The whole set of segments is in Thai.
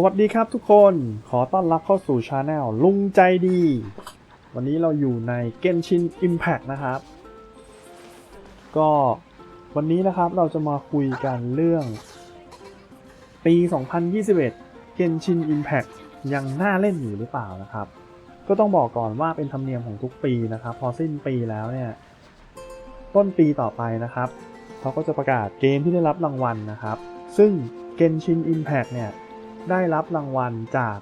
สวัสดีครับทุกคนขอต้อนรับเข้าสู่ช anel ลุงใจดี วันนี้เราอยู่ใน Genshin Impact นะครับ ก็วันนี้นะครับเราจะมาคุยกันเรื่อง ปี 2021 Genshin Impact ยังน่าเล่นอยู่หรือเปล่านะครับ ก็ต้องบอกก่อนว่าเป็นธรรมเนียมของทุกปีนะครับ พอสิ้นปีแล้วเนี่ยต้นปีต่อไปนะครับเขาก็จะประกาศเกมที่ได้รับรางวัลนะครับ ซึ่ง Genshin Impact เนี่ย ได้รับรางวัลจาก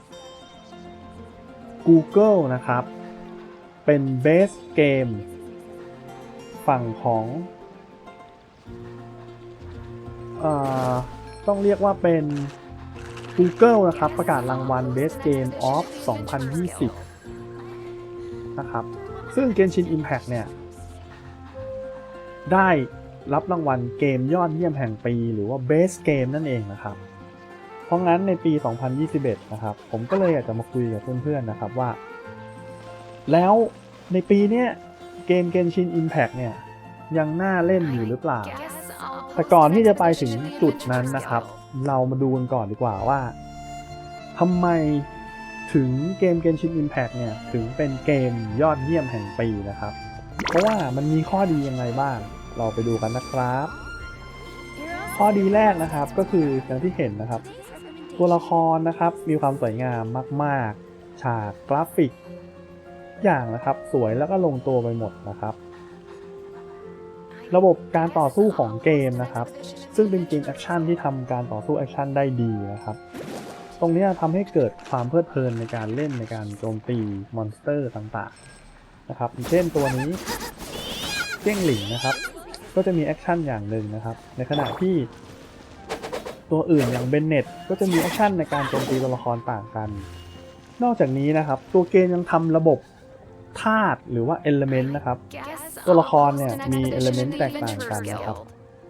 Google นะครับ เป็น Best Game ฝั่งของอต้องเรียกว่าเป็น Google นะครับ ประกาศรางวัล Best Game of 2020 นะครับ ซึ่ง Genshin Impact เนี่ย ได้รับรางวัลเกมยอดเยี่ยมแห่งปี หรือว่า Best Game นั่นเองนะครับ เพราะงั้นในปี 2021 นะครับ ผมก็เลยอยากจะมาคุยกับเพื่อนๆนะครับว่า แล้วในปีเนี้ยเกม Genshin Impact เนี่ย ยังน่าเล่นอยู่หรือเปล่า แต่ก่อนที่จะไปถึงจุดนั้นนะครับ เรามาดูกันก่อนดีกว่าว่าทำไมถึงเกม Genshin Impact เนี่ย ถึงเป็นเกมยอดเยี่ยมแห่งปีนะครับ เพราะว่ามันมีข้อดียังไงบ้าง เราไปดูกันนะครับ ข้อดีแรกนะครับก็คืออย่างที่เห็นนะครับ ตัวละครนะครับมีความสวยงามมาก ๆ ฉากกราฟิก อย่างนะครับสวยแล้วก็ลงตัวไปหมดนะครับ ระบบการต่อสู้ของเกมนะครับ ซึ่งเป็นเกมแอคชั่นที่ทำการต่อสู้แอคชั่นได้ดีนะครับ ตรงนี้ทำให้เกิดความเพลิดเพลินในการเล่นในการโจมตีมอนสเตอร์ต่างๆนะครับเช่นตัวนี้เจ้งหลิงนะครับ ก็จะมีแอคชั่นอย่างหนึ่งนะครับ ในขณะที่ ตัวอื่นอย่างเบนเน็ตก็จะมีแอคชั่นในการโจมตีตัวละครต่างกัน นอกจากนี้นะครับ ตัวเกมยังทำระบบธาตุหรือว่าเอลเมนต์นะครับ ตัวละครเนี่ยมีเอลเมนต์แตกต่างกันนะครับ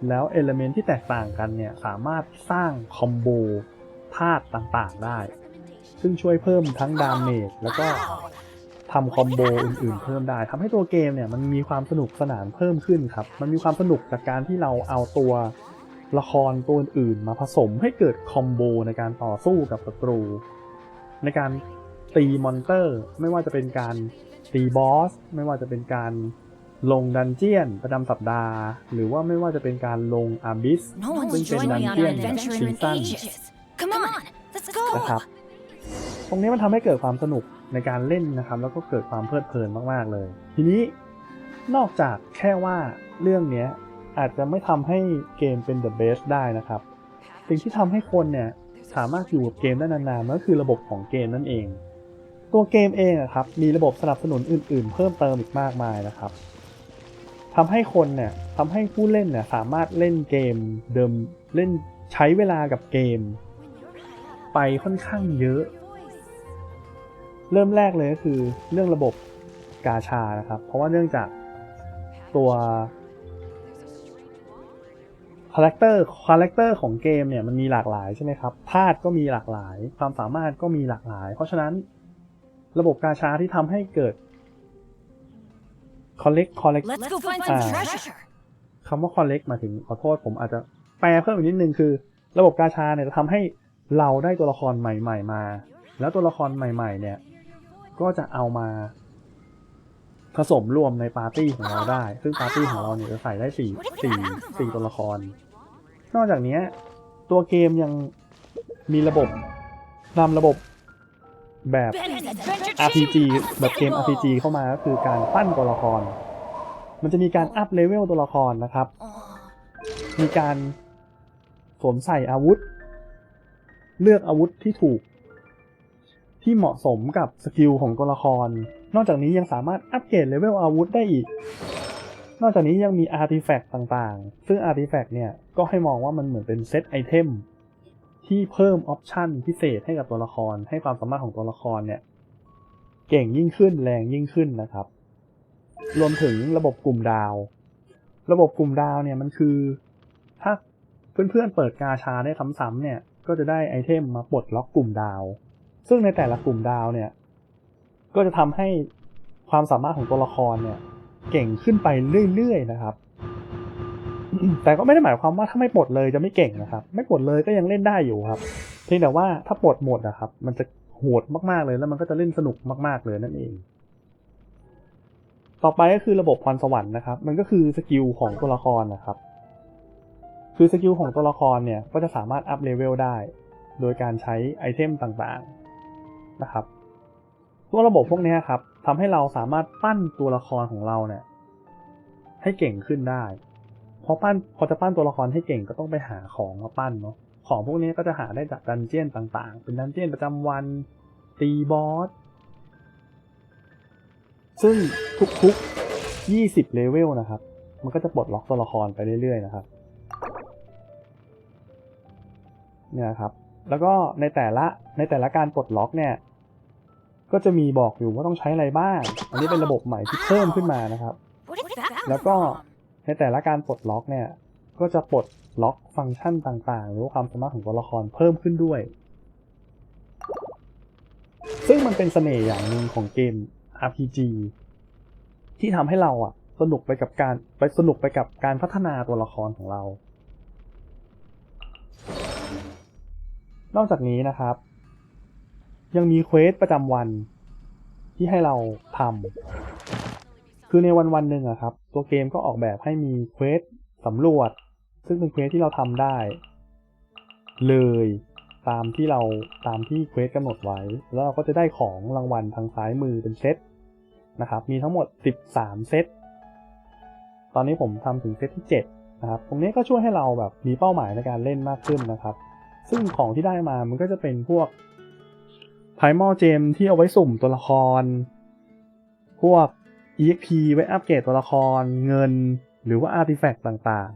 แล้วเอลเมนต์ที่แตกต่างกันเนี่ยสามารถสร้างคอมโบธาตุต่างๆได้ ซึ่งช่วยเพิ่มทั้งดาเมจแล้วก็ทำคอมโบอื่นๆเพิ่มได้ทำให้ตัวเกมเนี่ยมันมีความสนุกสนานเพิ่มขึ้นครับ มันมีความสนุกจากการที่เราเอาตัว ละครตัวอื่นๆมาผสมให้เกิดคอมโบในการต่อสู้กับศัตรู ในการตีมอนเตอร์ ไม่ว่าจะเป็นการตีบอส ไม่ว่าจะเป็นการลงดันเจียนประจำสัปดาห์ หรือว่าไม่ว่าจะเป็นการลงอาบิส No one's ซึ่งเป็น joined ดัน me on เจีย our น adventure ซี in ซั่น ages. Come on, let's go. นะครับตรงนี้มันทำให้เกิดความสนุกในการเล่นนะครับ แล้วก็เกิดความเพลิดเพลินมาก ๆ เลย ทีนี้นอกจากแค่ว่าเรื่องเนี้ย อาจจะไม่ทำให้เกมเป็น the best ได้นะครับ สิ่งที่ทำให้คนเนี่ยสามารถอยู่กับเกมได้นานๆนั่นคือระบบของเกมนั่นเอง ตัวเกมเองอะครับมีระบบสนับสนุนอื่น ๆ เพิ่มเติมอีกมากมายนะครับทำให้คนเนี่ยทำให้ผู้เล่นเนี่ยสามารถเล่นเกมเดิมเล่นใช้เวลากับเกม ไปค่อนข้างเยอะ เริ่มแรกเลยก็คือเรื่องระบบกาชานะครับ เพราะว่าเนื่องจากตัว คาแรคเตอร์คาแรคเตอร์ของเกมเนี่ยมันมีหลากหลายใช่ไหมครับธาตุก็มีหลากหลาย ความสามารถก็มีหลากหลาย เพราะฉะนั้นระบบกาชาที่ทำให้เกิด collect collect Let's go find some Ah. treasure. คำว่า collect หมายถึงขอโทษผมอาจจะแปลเพิ่มอีกนิดนึงคือ ระบบกาชาเนี่ยจะทำให้เราได้ตัวละครใหม่ ๆ มา แล้วตัวละครใหม่ ๆ เนี่ย ก็จะเอามาผสมรวมในปาร์ตี้ของเราได้ ซึ่งปาร์ตี้ของเราเนี่ยจะใส่ได้สี่สี่สี่ตัวละคร นอกจากนี้ตัวเกมยังมีระบบนำระบบแบบ RPG แบบเกม RPG เข้ามาก็คือการปั้นตัวละคร มันจะมีการอัพเลเวลตัวละครนะครับ มีการสวมใส่อาวุธ เลือกอาวุธที่ถูก ที่เหมาะสมกับสกิลของตัวละคร นอกจากนี้ยังสามารถอัปเกรดเลเวลอาวุธได้อีก นอกจากนี้ยังมีอาร์ติแฟกต์ต่างๆ ซึ่งอาร์ติแฟกต์เนี่ยก็ให้มองว่ามันเหมือนเป็นเซตไอเทมที่เพิ่มออปชันพิเศษให้กับตัวละคร ให้ความสามารถของตัวละครเนี่ยเก่งยิ่งขึ้นแรงยิ่งขึ้นนะครับ รวมถึงระบบกลุ่มดาว ระบบกลุ่มดาวเนี่ยมันคือ ถ้าเพื่อนๆเปิดกาชาได้ซ้ำๆเนี่ยก็จะได้ไอเทมมาปลดล็อกกลุ่มดาว ซึ่งในแต่ละกลุ่มดาวเนี่ยก็จะทำให้ความสามารถของตัวละครเนี่ย เก่งขึ้นไปเรื่อยๆนะครับ แต่ก็ไม่ได้หมายความว่าถ้าไม่ปลดเลยจะไม่เก่งนะครับ ไม่ปลดเลยก็ยังเล่นได้อยู่ครับ เพียงแต่ว่าถ้าปลดหมดอะครับ มันจะโหดมากๆเลยแล้วมันก็จะเล่นสนุกมากๆเลยนั่นเอง ต่อไปก็คือระบบพรสวรรค์นะครับ มันก็คือสกิลของตัวละครนะครับ คือสกิลของตัวละครเนี่ยก็จะสามารถอัพเลเวลได้ โดยการใช้ไอเทมต่างๆนะครับ ตัวระบบพวกนี้ครับ ทำให้เราสามารถปั้นตัวละครของเราเนี่ยให้เก่งขึ้นได้ พอปั้นพอจะปั้นตัวละครให้เก่งก็ต้องไปหาของมาปั้นเนาะ ของพวกนี้ก็จะหาได้จากดันเจี้ยนต่าง ๆ เป็นดันเจี้ยนประจำวัน ตีบอส ซึ่งทุกๆ 20 เลเวลนะครับ มันก็จะปลดล็อกตัวละครไปเรื่อยๆนะครับ เนี่ยครับ แล้วก็ในแต่ละในแต่ละการปลดล็อกเนี่ย ก็จะมีบอกอยู่ว่าต้องใช้อะไรบ้าง อันนี้เป็นระบบใหม่ที่เพิ่มขึ้นมานะครับ แล้วก็ในแต่ละการปลดล็อกเนี่ย ก็จะปลดล็อกฟังก์ชันต่างๆ หรือความสามารถของตัวละครเพิ่มขึ้นด้วย ซึ่งมันเป็นเสน่ห์อย่างหนึ่งของเกม RPG ที่ทำให้เราอะสนุกไปกับการไปสนุกไปกับการพัฒนาตัวละครของเรา นอกจากนี้นะครับ ยังมีเควสประจำวันที่ให้เราทำคือในวันวันหนึ่งอะครับ ตัวเกมก็ออกแบบให้มีเควสสำรวจ ซึ่งเป็นเควสที่เราทำได้ เลยตามที่เราตามที่เควสกำหนดไว้ แล้วเราก็จะได้ของรางวัลทางซ้ายมือเป็นเซตนะครับ มีทั้งหมด 13 เซต ตอนนี้ผมทำถึงเซตที่ 7 นะครับ ตรงนี้ก็ช่วยให้เราแบบมีเป้าหมายในการเล่นมากขึ้นนะครับ ซึ่งของที่ได้มามันก็จะเป็นพวก Primal Gem ที่เอาไว้สุ่มตัวละคร พวก EXP ไว้อัปเกรดตัวละครเงิน หรือว่า Artifact ต่าง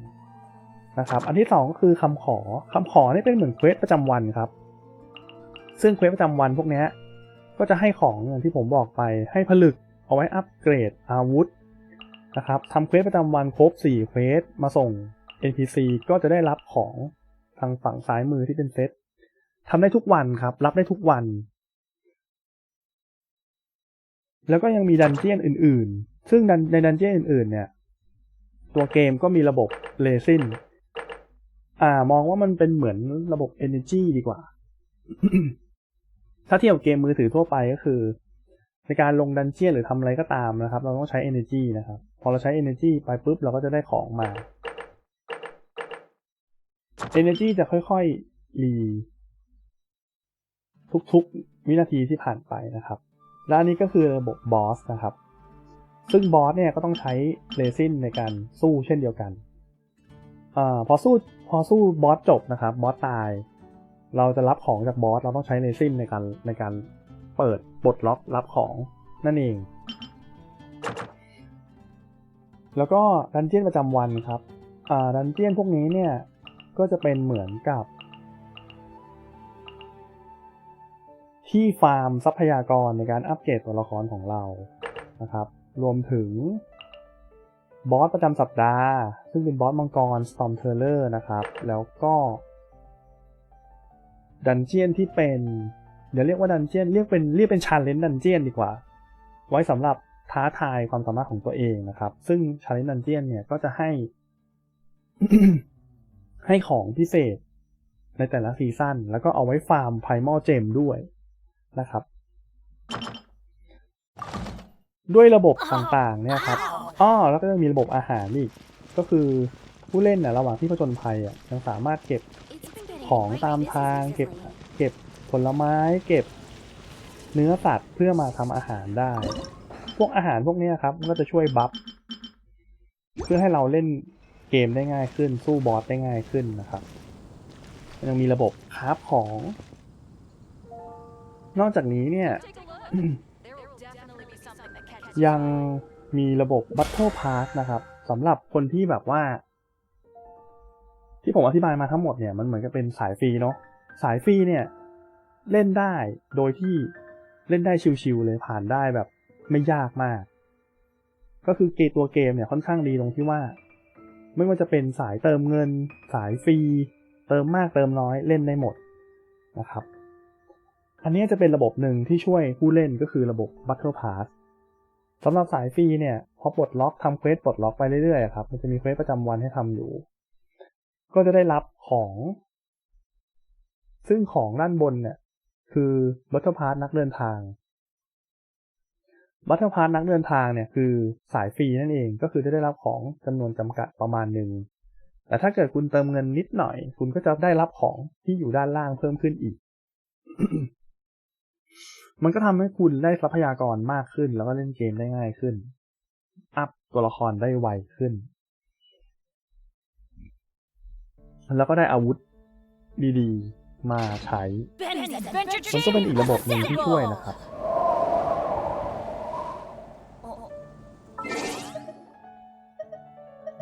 ๆนะครับอันที่สองก็คือคำขอคำขอนี่เป็นเหมือนเควสประจำวันครับ ซึ่งเควสประจำวันพวกนี้ก็จะให้ของอย่างที่ผมบอกไปให้ผลึกเอาไว้อัปเกรดอาวุธนะครับทำเควสประจำวันครบ4เควสมาส่ง NPC ก็จะได้รับของทางฝั่งซ้ายมือที่เป็นเซตทำได้ทุกวันครับ รับได้ทุกวัน แล้วก็ยังมีดันเจียนอื่น ๆ ซึ่งในดันเจียนอื่น ๆ เนี่ย ตัวเกมก็มีระบบเลซินอ่ามองว่ามันเป็นเหมือนระบบ Energy ดีกว่า ถ้าเทียบกับเกมมือถือทั่วไปก็คือ ในการลงดันเจียนหรือทำอะไรก็ตามนะครับ เราต้องใช้ Energy นะครับ พอเราใช้ Energy ไปปุ๊บ เราก็จะได้ของมา Energy จะค่อย ๆ รี ทุก ๆ วินาทีที่ผ่านไปนะครับ และอันนี้ก็คือระบบบอสนะครับ ซึ่งบอสเนี่ยก็ต้องใช้เรซินในการสู้เช่นเดียวกันอพอสู้พอสู้บอสจบนะครับบอสตาย เราจะรับของจากบอสเราต้องใช้เรซินในการในการเปิดปลดล็อกรับของนั่นเอง แล้วก็ดันเจียนประจำวันครับดันเจียนพวกนี้เนี่ยก็จะเป็นเหมือนกับ ที่ฟาร์มทรัพยากรในการอัปเกรดตัวละครของเรานะครับ รวมถึงบอสประจำสัปดาห์ ซึ่งเป็นบอสมังกร Storm t e r r o r นะครับ แล้วก็ดันเจียนที่เป็น เดี๋ยวเรียกว่าดันเจียนเรียกเป็นเรียกเป็นชาเลนจ์ดันเจียนดีกว่า ไว้สำหรับท้าทายความสามารถของตัวเองนะครับ ซึ่งชาเลนจ์ดันเจียนเนี่ยก็จะให้ ให้ของพิเศษในแต่ละซีซั่นแล้วก็เอาไว้ฟาร์มไพรมอลเจมด้วย นะครับ ด้วยระบบต่างๆเนี่ยครับอ้อแล้วก็ยังมีระบบอาหารอีก ก็คือผู้เล่นเนี่ยระหว่างที่ผจญภัยอะยังสามารถเก็บของตามทาง เก็บเก็บผลไม้ เก็บเนื้อสัตว์เพื่อมาทำอาหารได้ พวกอาหารพวกเนี้ยครับมันก็จะช่วยบัฟเพื่อให้เราเล่นเกมได้ง่ายขึ้น สู้บอสได้ง่ายขึ้นนะครับ ยังมีระบบคราฟของ นอกจากนี้เนี่ย ยังมีระบบ Battle Pass นะครับสำหรับคนที่แบบว่า ที่ผมอธิบายมาทั้งหมดเนี่ยมันเหมือนกับเป็นสายฟรีเนาะสายฟรีเนี่ย เล่นได้โดยที่เล่นได้ชิวๆเลยผ่านได้แบบไม่ยากมาก ก็คือเกมตัวเกมเนี่ยค่อนข้างดีตรงที่ว่า ไม่ว่าจะเป็นสายเติมเงิน สายฟรี เติมมากเติมน้อยเล่นได้หมดนะครับ อันนี้จะเป็นระบบหนึ่งที่ช่วยผู้เล่นก็คือระบบ Battle Pass สำหรับสายฟรีเนี่ยพอปลดล็อกทำเควสปลดล็อกไปเรื่อยๆครับมันจะมีเควสประจำวันให้ทำอยู่ ก็จะได้รับของ ซึ่งของด้านบนเนี่ยคือบัตเตอร์พาร์นักเดินทางบัตเตอร์พาร์นักเดินทางเนี่ยคือสายฟรีนั่นเองก็คือจะได้รับของจำนวนจำกัดประมาณหนึ่งแต่ถ้าเกิดคุณเติมเงินนิดหน่อย คุณก็จะได้รับของที่อยู่ด้านล่างเพิ่มขึ้นอีก มันก็ทำให้คุณได้ทรัพยากรมากขึ้น แล้วก็เล่นเกมได้ง่ายขึ้น อัพตัวละครได้ไวขึ้น แล้วก็ได้อาวุธดีๆ มาใช้ มันก็เป็นอีกระบบหนึ่งที่ช่วยนะครับ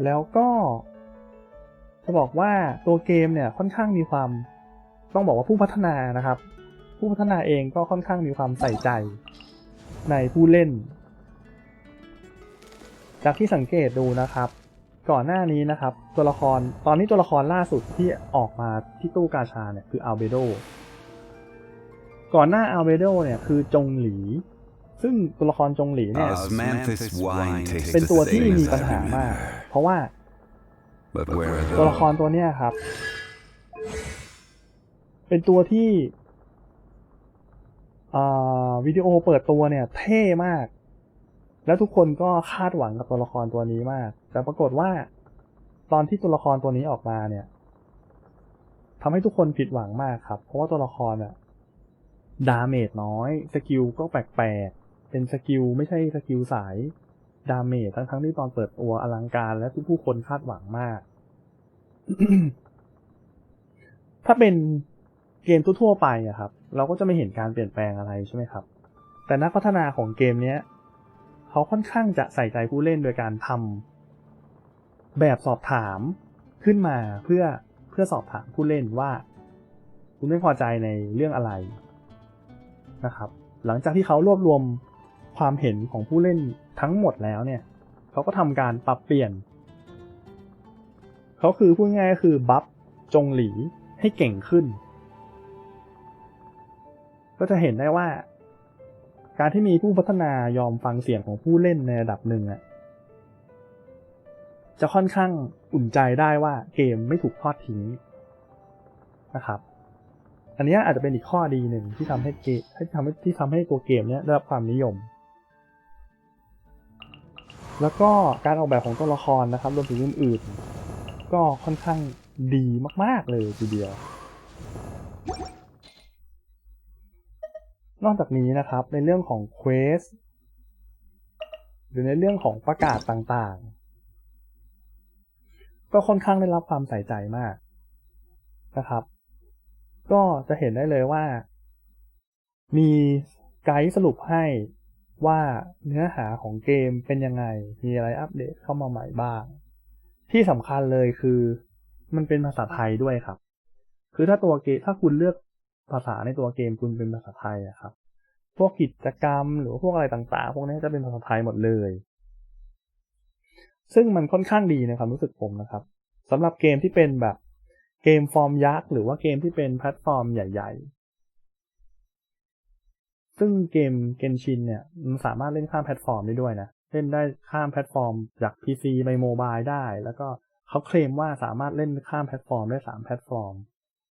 แล้วก็ จะบอกว่าตัวเกมเนี่ยค่อนข้างมีความต้องบอกว่าผู้พัฒนานะครับ ผู้พัฒนาเองก็ค่อนข้างมีความใส่ใจในผู้เล่น จากที่สังเกตดูนะครับ ก่อนหน้านี้นะครับ ตัวละครตอนนี้ตัวละครล่าสุดที่ออกมาที่ตู้กาชาเนี่ยคืออัลเบโดก่อนหน้าอัลเบโดเนี่ยคือจงหลีซึ่งตัวละครจงหลีเนี่ย Osmanthus wine tastes เป็น the ตัวที่ same มี as ปัญ I หามาก remember. เพราะว่า But where are ตัวละคร those? ตัวเนี้ยครับ เป็นตัวที่อ่า วิดีโอเปิดตัวเนี่ยเท่มาก แล้วทุกคนก็คาดหวังกับตัวละครตัวนี้มาก แต่ปรากฏว่า ตอนที่ตัวละครตัวนี้ออกมาเนี่ยทำให้ทุกคนผิดหวังมากครับ เพราะว่าตัวละครอะดาเมจน้อย สกิลก็แปลกๆ เป็นสกิลไม่ใช่สกิลสายดาเมจทั้งๆที่ตอนเปิดตัวอลังการและทุกผู้คนคาดหวังมาก ถ้าเป็นเกมทั่วๆไปอะครับ เราก็จะไม่เห็นการเปลี่ยนแปลงอะไรใช่ไหมครับ แต่นักพัฒนาของเกมเนี้ยเขาค่อนข้างจะใส่ใจผู้เล่นโดยการทำแบบสอบถามขึ้นมาเพื่อเพื่อสอบถามผู้เล่นว่า คุณไม่พอใจในเรื่องอะไรนะครับ หลังจากที่เขารวบรวมความเห็นของผู้เล่นทั้งหมดแล้วเนี่ยเขาก็ทำการปรับเปลี่ยนเขาคือพูดง่ายก็คือบัฟจงหลีให้เก่งขึ้น ก็จะเห็นได้ว่า การที่มีผู้พัฒนายอมฟังเสียงของผู้เล่นในระดับหนึ่งอะจะค่อนข้างอุ่นใจได้ว่าเกมไม่ถูกทอดทิ้งนะครับ อันนี้อาจจะเป็นอีกข้อดีหนึ่งที่ทำให้เกมที่ทำให้ที่ทำให้ตัวเกมเนี้ยได้รับความนิยม แล้วก็การออกแบบของตัวละครนะครับรวมถึงอื่นๆก็ค่อนข้างดีมาก ๆ เลยทีเดียว นอกจากนี้นะครับในเรื่องของเควสหรือในเรื่องของประกาศต่างๆ ก็ค่อนข้างได้รับความใส่ใจมากนะครับ ก็จะเห็นได้เลยว่า มีไกด์สรุปให้ว่าเนื้อหาของเกมเป็นยังไง มีอะไรอัปเดตเข้ามาใหม่บ้าง ที่สำคัญเลยคือมันเป็นภาษาไทยด้วยครับ คือถ้าตัวเกมถ้าคุณเลือก ภาษาในตัวเกมคุณเป็นภาษาไทยอะครับ พวกกิจกรรมหรือว่าพวกอะไรต่างๆ พวกนี้จะเป็นภาษาไทยหมดเลย ซึ่งมันค่อนข้างดีในความรู้สึกผมนะครับสำหรับเกมที่เป็นแบบเกมฟอร์มยักษ์หรือว่าเกมที่เป็นแพลตฟอร์มใหญ่ ๆ ซึ่งเกมเกนชินเนี่ยมันสามารถเล่นข้ามแพลตฟอร์มได้ด้วยนะ เล่นได้ข้ามแพลตฟอร์มจาก PC ไปโมบายได้ แล้วก็เขาเคลมว่าสามารถเล่นข้ามแพลตฟอร์มได้ 3 แพลตฟอร์ม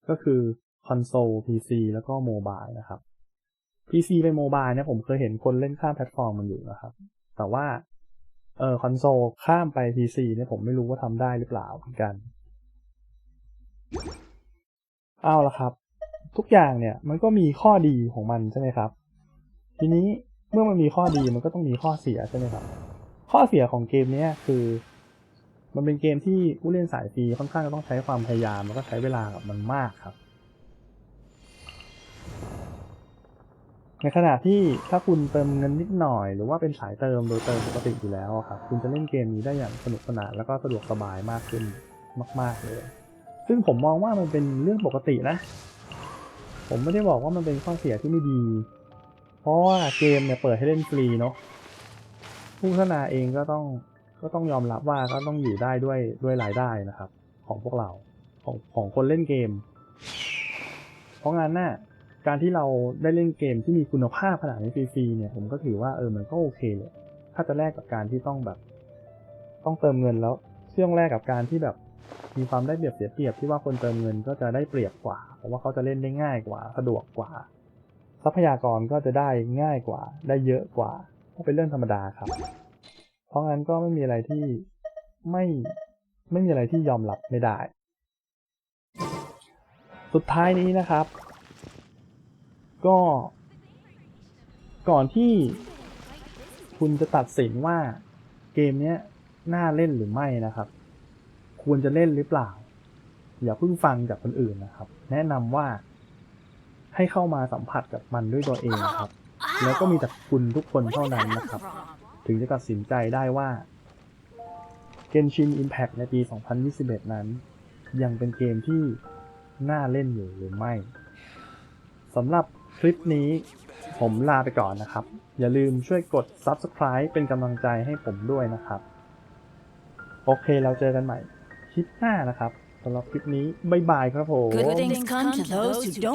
ก็คือ คอนโซล PC แล้วก็โมบายนะครับ PC ไปโมบายเนี่ยผมเคยเห็นคนเล่นข้ามแพลตฟอร์มมันอยู่นะครับ แต่ว่าเออคอนโซลข้ามไป PC เนี่ยผมไม่รู้ว่าทำได้หรือเปล่าเหมือนกันเอาละครับ ทุกอย่างเนี่ยมันก็มีข้อดีของมันใช่ไหมครับ ทีนี้เมื่อมันมีข้อดีมันก็ต้องมีข้อเสียใช่ไหมครับ ข้อเสียของเกมนี้คือ มันเป็นเกมที่ผู้เล่นสายฟรีค่อนข้างจะต้องใช้ความพยายามแล้วก็ใช้เวลากับมันมากครับ ในขณะที่ถ้าคุณเติมเงินนิดหน่อย หรือว่าเป็นสายเติมโดยเติมปกติอยู่แล้วครับคุณจะเล่นเกมนี้ได้อย่างสนุกสนานแล้วก็สะดวกสบายมากขึ้นมาก ๆเลย ซึ่งผมมองว่ามันเป็นเรื่องปกตินะ ผมไม่ได้บอกว่ามันเป็นข้อเสียที่ไม่ดี เพราะว่าเกมเนี่ยเปิดให้เล่นฟรีเนาะผู้พัฒนาเองก็ต้องก็ต้องยอมรับว่าก็ต้องอยู่ได้ด้วยด้วยรายได้นะครับ ของพวกเราของของคนเล่นเกม เพราะงั้นน่ะ การที่เราได้เล่นเกมที่มีคุณภาพขนาดนี้ฟรีๆเนี่ยผมก็ถือว่าเออมันก็โอเคเลยถ้าจะแลกกับการที่ต้องแบบ ต้องเติมเงินแล้วเชื่องแลกกับการที่แบบมีความได้เปรียบเสียเปรียบที่ว่าคนเติมเงินก็จะได้เปรียบกว่า เพราะว่าเขาจะเล่นได้ง่ายกว่า สะดวกกว่า ทรัพยากรก็จะได้ง่ายกว่า ได้เยอะกว่าก็เป็นเรื่องธรรมดาครับ เพราะงั้นก็ไม่มีอะไรที่ไม่ไม่มีอะไรที่ยอมรับไม่ได้ สุดท้ายนี้นะครับ ก็ ก่อนที่คุณจะตัดสินว่าเกมนี้น่าเล่นหรือไม่นะครับ ควรจะเล่นหรือเปล่า อย่าเพิ่งฟังจากคนอื่นนะครับ แนะนำว่า ให้เข้ามาสัมผัสกับมันด้วยตัวเองครับ แล้วก็มีแต่คุณทุกคนเท่านั้นนะครับ ถึงจะตัดสินใจได้ว่า Genshin Impact ในปี 2021 นั้น ยังเป็นเกมที่น่าเล่นอยู่หรือไม่สำหรับ คลิปนี้ผมลาไปก่อนนะครับ อย่าลืมช่วยกด Subscribe เป็นกำลังใจให้ผมด้วยนะครับ โอเคเราเจอกันใหม่คลิปหน้านะครับสำหรับคลิปนี้ บ๊ายบายครับผม Good things come to those who don't